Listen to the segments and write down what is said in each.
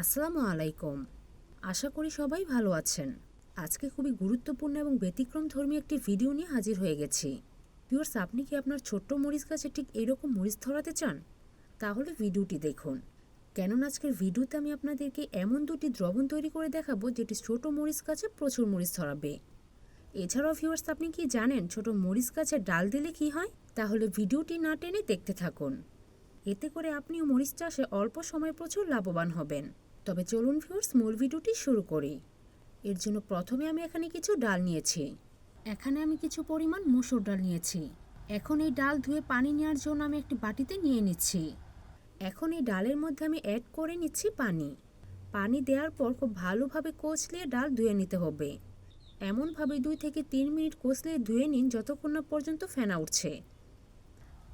আসসালামু আলাইকুম। আশা করি সবাই ভালো আছেন। আজকে খুবই গুরুত্বপূর্ণ এবং ব্যতিক্রম ধর্মী একটি ভিডিও নিয়ে হাজির হয়ে গেছি। ভিউয়ার্স, আপনি কি আপনার ছোট্ট মরিচ গাছে ঠিক এরকম মরিচ ধরাতে চান? তাহলে ভিডিওটি দেখুন। কেননা আজকের ভিডিওতে আমি আপনাদেরকে এমন দুটি দ্রবণ তৈরি করে দেখাবো, যেটি ছোট মরিচ গাছে প্রচুর মরিচ ধরাবে। এছাড়াও ভিউয়ার্স, আপনি কি জানেন ছোট মরিচ গাছে ডাল দিলে কি হয়? তাহলে ভিডিওটি না টেনে দেখতে থাকুন। এতে করে আপনিও মরিচ চাষে অল্প সময়ে প্রচুর লাভবান হবেন। তবে চলুন ভিউয়ার্স মূল ভিডিওটি শুরু করি। এর জন্য প্রথমে আমি এখানে কিছু ডাল নিয়েছি। এখানে আমি কিছু পরিমাণ মুসুর ডাল নিয়েছি। এখন এই ডাল ধুয়ে পানি নেওয়ার জন্য আমি একটি বাটিতে নিয়ে নিচ্ছি। এখন এই ডালের মধ্যে আমি অ্যাড করে নিচ্ছি পানি। পানি দেওয়ার পর খুব ভালোভাবে কচলিয়ে ডাল ধুয়ে নিতে হবে। এমনভাবে দুই থেকে তিন মিনিট কচলিয়ে ধুয়ে নিন যতক্ষণ না পর্যন্ত ফেনা উঠছে।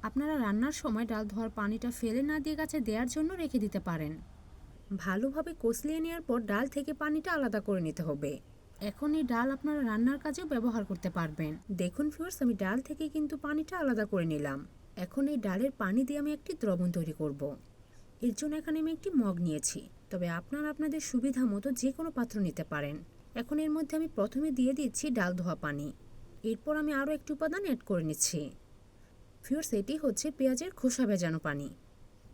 আপনারা রান্নার সময় ডাল ধোয়ার পানিটা ফেলে না দিয়ে গাছে দেওয়ার জন্য রেখে দিতে পারেন। ভালোভাবে কষলিয়ে নেওয়ার পর ডাল থেকে পানিটা আলাদা করে নিতে হবে। এখন এই ডাল আপনারা রান্নার কাজেও ব্যবহার করতে পারবেন। দেখুন ফিওর্স আমি ডাল থেকে কিন্তু পানিটা আলাদা করে নিলাম। এখন এই ডালের পানি দিয়ে আমি একটি দ্রবণ তৈরি করব। এর জন্য এখানে আমি একটি মগ নিয়েছি। তবে আপনারা আপনাদের সুবিধা মতো যে কোনো পাত্র নিতে পারেন। এখন এর মধ্যে আমি প্রথমে দিয়ে দিচ্ছি ডাল ধোয়া পানি। এরপর আমি আরও একটি উপাদান অ্যাড করে নিচ্ছি। ফিওর্স এটি হচ্ছে পেঁয়াজের খোসা ভেজানো পানি।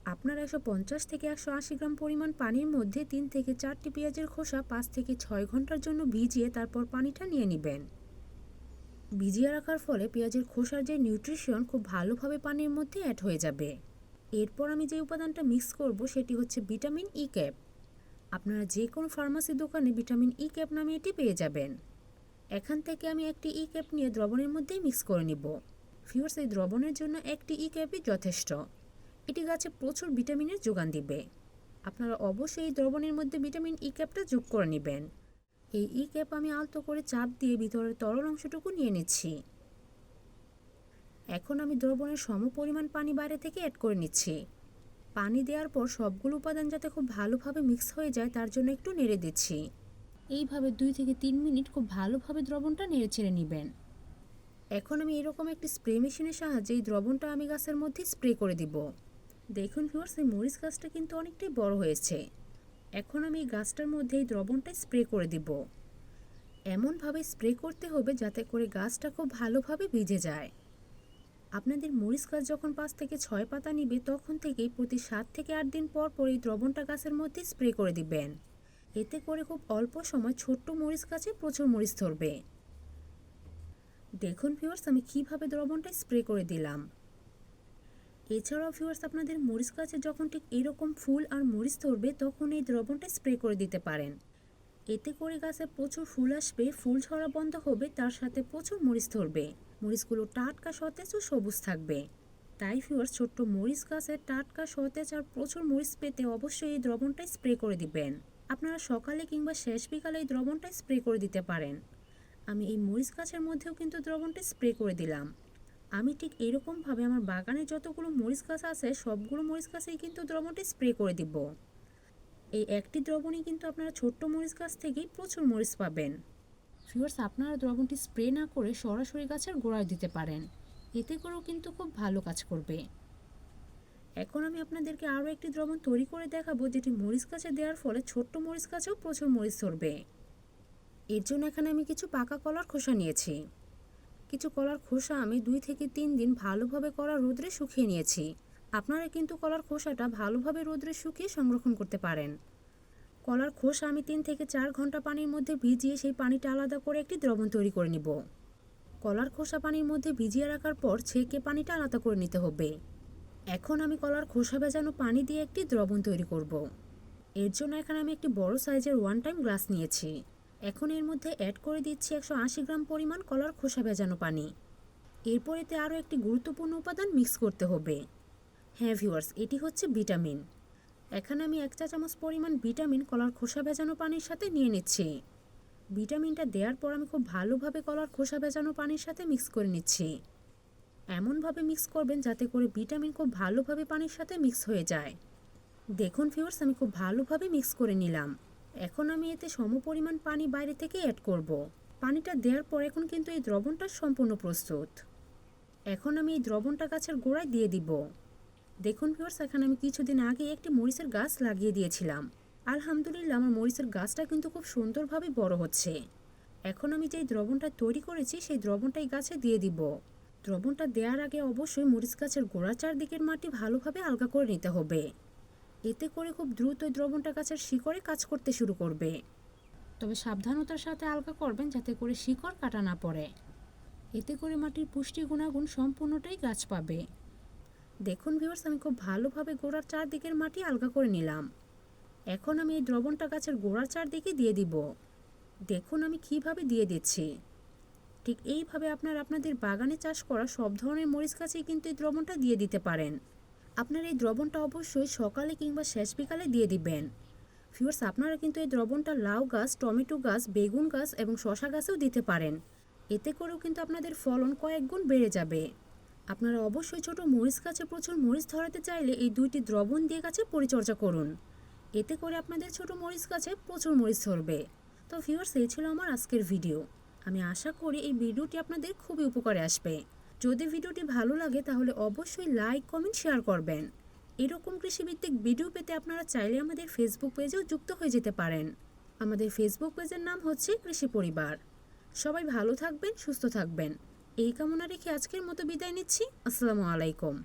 আপনার একশো পঞ্চাশ থেকে একশো আশি গ্রাম পরিমাণ পানির মধ্যে তিন থেকে চারটি পেঁয়াজের খোসা পাঁচ থেকে ছয় ঘণ্টার জন্য ভিজিয়ে তারপর পানিটা নিয়ে নেবেন। ভিজিয়ে রাখার ফলে পেঁয়াজের খোসার যে নিউট্রিশন খুব ভালোভাবে পানির মধ্যে অ্যাড হয়ে যাবে। এরপর আমি যে উপাদানটা মিক্স করব সেটি হচ্ছে ভিটামিন ই ক্যাপ। আপনারা যে কোনো ফার্মাসি দোকানে ভিটামিন ই ক্যাপ নামে এটি পেয়ে যাবেন। এখান থেকে আমি একটি ই ক্যাপ নিয়ে দ্রবণের মধ্যেই মিক্স করে নিব। ফিওর্স এই দ্রবণের জন্য একটি ই ক্যাপই যথেষ্ট। এটি গাছে প্রচুর ভিটামিনের যোগান দিবে। আপনারা অবশ্যই এই দ্রবণের মধ্যে ভিটামিন ই ক্যাপটা যোগ করে নেবেন। এই ই ক্যাপ আমি আলতো করে চাপ দিয়ে ভিতরের তরল অংশটুকু নিয়ে নিচ্ছি। এখন আমি দ্রবণের সম পরিমাণ পানি বাইরে থেকে অ্যাড করে নিচ্ছি। পানি দেওয়ার পর সবগুলো উপাদান যাতে খুব ভালোভাবে মিক্স হয়ে যায়, তার জন্য একটু নেড়ে দিচ্ছি। এইভাবে দুই থেকে তিন মিনিট খুব ভালোভাবে দ্রবণটা নেড়ে ছেড়ে নেবেন। এখন আমি এরকম একটি স্প্রে মেশিনের সাহায্যে এই দ্রবণটা আমি গাছের মধ্যে স্প্রে করে দিব। দেখুন ভিউয়ার্স এই মরিচ গাছটা কিন্তু অনেকটাই বড় হয়েছে। এখন আমি এই গাছটার মধ্যে এই দ্রবণটা স্প্রে করে দিব। এমনভাবে স্প্রে করতে হবে যাতে করে গাছটা খুব ভালোভাবে ভিজে যায়। আপনাদের মরিচ গাছ যখন পাঁচ থেকে ছয় পাতা নিবে, তখন থেকেই প্রতি সাত থেকে আট দিন পর পর এই দ্রবণটা গাছের মধ্যে স্প্রে করে দিবেন। এতে করে খুব অল্প সময় ছোট্ট মরিচ গাছে প্রচুর মরিচ ধরবে। দেখুন ভিউয়ার্স, আমি কীভাবে দ্রবণটা স্প্রে করে দিলাম। এছাড়াও ভিউয়ার্স আপনাদের মরিচ গাছে যখন ঠিক এরকম ফুল আর মরিচ ধরবে, তখন এই দ্রবণটা স্প্রে করে দিতে পারেন। এতে করে গাছে প্রচুর ফুল আসবে, ফুল ছড়া বন্ধ হবে, তার সাথে প্রচুর মরিচ ধরবে। মরিচগুলো টাটকা সতেজ ও সবুজ থাকবে। তাই ভিউয়ার্স ছোট্ট মরিচ গাছের টাটকা, সতেজ আর প্রচুর মরিচ পেতে অবশ্যই এই দ্রবণটা স্প্রে করে দিবেন। আপনারা সকালে কিংবা শেষ বিকালে এই দ্রবণটা স্প্রে করে দিতে পারেন। আমি এই মরিচ গাছের মধ্যেও কিন্তু দ্রবণটা স্প্রে করে দিলাম। আমি ঠিক এরকমভাবে আমার বাগানে যতগুলো মরিচ গাছ আছে, সবগুলো মরিচ গাছেই কিন্তু দ্রবণটি স্প্রে করে দিব। এই একটি দ্রবণই কিন্তু আপনারা ছোট্ট মরিচ গাছ থেকেই প্রচুর মরিচ পাবেন। ফিওর্স আপনারা দ্রবণটি স্প্রে না করে সরাসরি গাছের গোড়ায় দিতে পারেন। এতে করেও কিন্তু খুব ভালো কাজ করবে। এখন আমি আপনাদেরকে আরও একটি দ্রবণ তৈরি করে দেখাবো, যেটি মরিচ গাছে দেওয়ার ফলে ছোট্ট মরিচ গাছেও প্রচুর মরিচ ধরবে। এর জন্য এখানে আমি কিছু পাকা কলার খোসা নিয়েছি। কিছু কলার খোসা আমি দুই থেকে তিন দিন ভালোভাবে কলা রোদ্রে শুকিয়ে নিয়েছি। আপনারা কিন্তু কলার খোসাটা ভালোভাবে রোদ্রে শুকিয়ে সংরক্ষণ করতে পারেন। কলার খোসা আমি তিন থেকে চার ঘণ্টা পানির মধ্যে ভিজিয়ে সেই পানিটা আলাদা করে একটি দ্রবণ তৈরি করে নিব। কলার খোসা পানির মধ্যে ভিজিয়ে রাখার পর ছেঁকে পানিটা আলাদা করে নিতে হবে। এখন আমি কলার খোসা ভেজানো পানি দিয়ে একটি দ্রবণ তৈরি করব। এর জন্য এখানে আমি একটি বড় সাইজের ওয়ান টাইম গ্লাস নিয়েছি। এখন এর মধ্যে অ্যাড করে দিচ্ছি একশো আশি গ্রাম পরিমাণ কলার খোসা ভেজানো পানি। এরপর এতে আরও একটি গুরুত্বপূর্ণ উপাদান মিক্স করতে হবে। হ্যাঁ ভিউয়ার্স এটি হচ্ছে ভিটামিন এখানে আমি এক চা চামচ পরিমাণ ভিটামিন কলার খোসা ভেজানো পানির সাথে নিয়ে নিচ্ছি। ভিটামিনটা দেওয়ার পর আমি খুব ভালোভাবে কলার খোসা ভেজানো পানির সাথে মিক্স করে নিচ্ছি। এমনভাবে মিক্স করবেন যাতে করে ভিটামিন খুব ভালোভাবে পানির সাথে মিক্স হয়ে যায়। দেখুন ভিউয়ার্স আমি খুব ভালোভাবে মিক্স করে নিলাম। এখন আমি এতে সমপরিমাণ পানি বাইরে থেকে অ্যাড করব। পানিটা দেওয়ার পর এখন কিন্তু এই দ্রবণটা সম্পূর্ণ প্রস্তুত। এখন আমি এই দ্রবণটা গাছের গোড়ায় দিয়ে দিব। দেখুন ভিউয়ার্স এখানে আমি কিছুদিন আগে একটি মরিচের গাছ লাগিয়ে দিয়েছিলাম। আলহামদুলিল্লাহ, আমার মরিচের গাছটা কিন্তু খুব সুন্দরভাবে বড় হচ্ছে। এখন আমি যেই দ্রবণটা তৈরি করেছি, সেই দ্রবণটাই গাছে দিয়ে দিব। দ্রবণটা দেওয়ার আগে অবশ্যই মরিচ গাছের গোড়া চারদিকের মাটি ভালোভাবে আলগা করে নিতে হবে। এতে করে খুব দ্রুত দ্রবণটা গাছের শিকড়ে কাজ করতে শুরু করবে। তবে সাবধানতার সাথে আলগা করবেন যাতে করে শিকড় কাটা না পড়ে। এতে করে মাটির পুষ্টি গুণাগুণ সম্পূর্ণটাই গাছ পাবে। দেখুন ভিউয়ার্স আমি খুব ভালোভাবে গোড়ার চারদিকের মাটি আলগা করে নিলাম। এখন আমি এই দ্রবণটা গাছের গোড়ার চারদিকে দিয়ে দিব। দেখুন আমি কীভাবে দিয়ে দিচ্ছি। ঠিক এইভাবে আপনার আপনাদের বাগানে চাষ করা সব ধরনের মরিচ গাছেই কিন্তু এই দ্রবণটা দিয়ে দিতে পারেন। আপনার এই দ্রবণটা অবশ্যই সকালে কিংবা শেষ বিকালে দিয়ে দিবেন। ফিওর্স আপনারা কিন্তু এই দ্রবণটা লাউ গাছ, টমেটো গাছ, বেগুন গাছ এবং শশা গাছেও দিতে পারেন। এতে করেও কিন্তু আপনাদের ফলন কয়েক গুণ বেড়ে যাবে। আপনারা অবশ্যই ছোট মরিচ গাছে প্রচুর মরিচ ধরাতে চাইলে এই দুইটি দ্রবণ দিয়ে গাছে পরিচর্যা করুন। এতে করে আপনাদের ছোট মরিচ গাছে প্রচুর মরিচ ধরবে। তো ভিউয়ার্স এই ছিল আমার আজকের ভিডিও আমি আশা করি এই ভিডিওটি আপনাদের খুবই উপকারে আসবে। যদি ভিডিওটি ভালো লাগে, তাহলে অবশ্যই লাইক কমেন্ট শেয়ার করবেন। এরকম কৃষিভিত্তিক ভিডিও পেতে আপনারা চাইলে আমাদের ফেসবুক পেজেও যুক্ত হয়ে যেতে পারেন। আমাদের ফেসবুক পেজের নাম হচ্ছে কৃষি পরিবার। সবাই ভালো থাকবেন, সুস্থ থাকবেন। এই কামনা রেখে আজকের মতো বিদায় নিচ্ছি। আসসালামু আলাইকুম।